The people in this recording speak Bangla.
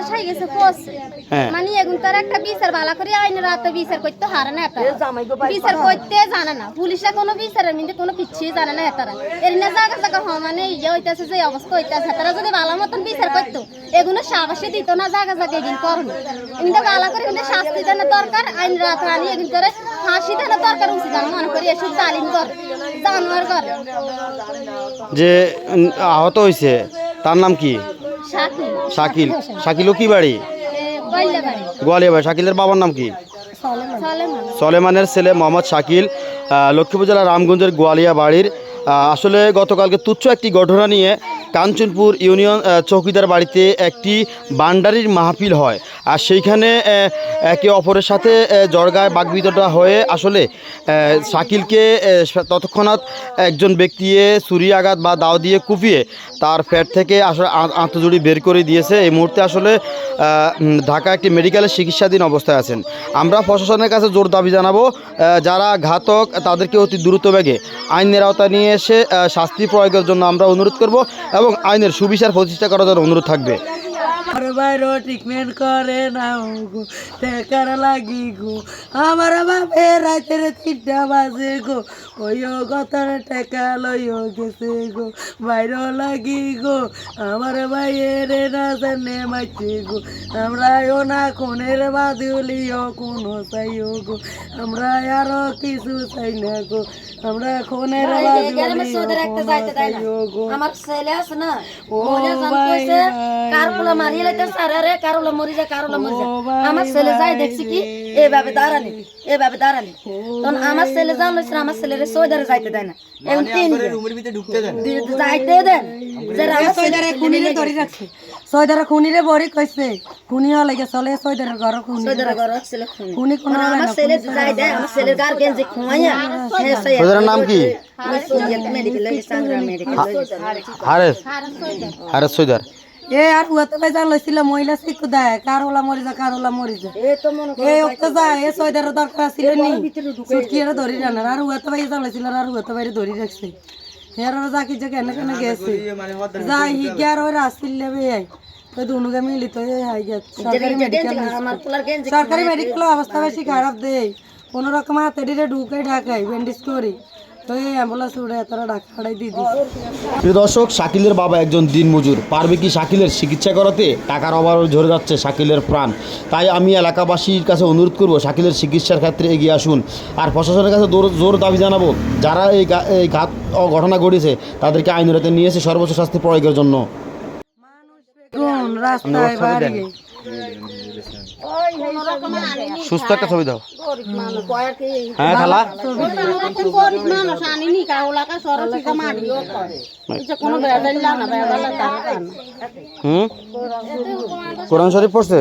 গেছে হ্যাঁ। মানে এখন তার একটা বিচার বালা করে আইনের রাতে বিচার করতে হারে না তারা। বিচার করতে জানে না। পুলিশরা কোনো বিচারের মধ্যে কোনো কিছুই জানে না তারা। এর না জায়গা জায়গা হ মানে ইয়ে হইতেছে যে অবস্থা হইতেছে তারা যদি ভালো মতন বিচার করতো এগুলো সাবাসে দিত না জায়গা জায়গা এগুলো বালা করে এগুলো শাস্তি দেন দরকার আইন রাত আনি এগুলো করে ফাঁসি দেন দরকার উচিত আমি মনে করি এসব জালিম করে জানোয়ার করে যে আহত হয়েছে তার নাম কি? শাকিল। শাকিলও কি বাড়ি? গোয়ালিয়া বাড়ি। শাকিলের বাবার নাম কি? সলেমানের ছেলে মোহাম্মদ শাকিল। লক্ষ্মীপুর জেলার রামগঞ্জের গোয়ালিয়া বাড়ির। আসলে গতকালকে তুচ্ছ একটি ঘটনা নিয়ে কাঞ্চনপুর ইউনিয়ন চৌকিদার বাড়িতে একটি বান্ডারির মাহফিল হয়। আর সেইখানে একে অপরের সাথে জড়গায় বাগবিতটা হয়ে আসলে শাকিলকে আহ, তৎক্ষণাৎ একজন ব্যক্তিয়ে ছুরি আঘাত বা দাও দিয়ে কুপিয়ে তার পেট থেকে আসলে আত্মজুড়ি বের করে দিয়েছে। এই মুহূর্তে আসলে ঢাকা একটি মেডিকেলের চিকিৎসাধীন অবস্থায় আছেন। আমরা প্রশাসনের কাছে জোর দাবি জানাব যারা ঘাতক তাদেরকে অতি দ্রুত বেগে আইনের আওতায় নিয়ে এসে শাস্তি প্রয়োগের জন্য আমরা অনুরোধ করব। এবং আইনের সুবিচার প্রতিষ্ঠা করার জন্য অনুরোধ থাকবে। বাইরও ট্রিটমেন্ট করে না গো টেকার লাগি গো। আমার বাপে রাতের তিনটা বাজে গো ওইও গতর টেকা লইও গেছে গো বাইরও লাগি গো। আমার বাইয়ের না জানে মাইছে গো আমরা ও না কোনের বাদুলিও কোনো চাইও গো আমরা আরও কিছু চাই না গো আমরা কোনের বাদুলিও কোনো চাইও গো। আমার ছেলে আছে না ও ভাই। মারিয়ে লাইতে সারে রে কারুলা মরি যায় কারুলা মরি যায় আমার ছেলে যাই দেখছি কি এভাবে দাঁড়ানি এভাবে দাঁড়ানি তখন আমার ছেলে যান লইছে আমার ছেলেরে সৈদারে যাইতে দেয় না। এখন তিন যাইতে দেন। সৈদারে খুনিরে ধরি রাখছে সৈদারে খুনিরে বড়ি কইছে খুনি হলে চলে সৈদারের ঘর খুনি সৈদারে ঘর ছেলে খুনি। খুনি কোন আমার ছেলে যাই দেয় আমার ছেলের গার গেঞ্জি খুঁয়াইয়া হ্যাঁ নাম কি? মেডিকেল মেডিকেল হারেস। হারেস সৈদার। এ আর উয়াতে ভাই যা লইছিল মহিলা শিখু দেয় কার ওলা মরি যা কার ওলা মরি যা এ তো মনে এ ওক্ত যা এ সৈদারের দরকার ছিল নি। সুটকি এর ধরি রানার আর উয়াতে ভাই যা লইছিল আর উয়াতে ভাই ধরি রাখছে। হের যা কি যে কেন কেন গেছে। যাই হি গিয়ার ওই আসছিল বে। আই তো দুনুকে মিলি তো এই হাই গেছে সরকারি মেডিকেল সরকারি মেডিকেল অবস্থা বেশি খারাপ দেয় কোনো রকম হাতে ডিরে ঢুকে ঢাকাই ব্যান্ডেজ করি। দর্শক, শাকিলের বাবা একজন দিনমজুর। পারবে কি শাকিলের চিকিৎসা করাতে? টাকার অভাবে ঝরে যাচ্ছে শাকিলের প্রাণ। তাই আমি এলাকাবাসীর কাছে অনুরোধ করব, শাকিলের চিকিৎসার ক্ষেত্রে এগিয়ে আসুন। আর প্রশাসনের কাছে জোর- দাবি জানাব, যারা এই ঘাত ঘটনা ঘটেছে তাদেরকে আইনের নিয়ে এসে সর্বোচ্চ শাস্তি প্রয়োগের জন্য। রাস্তায় বাড়ি সুস্থ একটা ছবি দাও। হ্যাঁ খালা হুম? কোরআন শরীফ পড়ছে।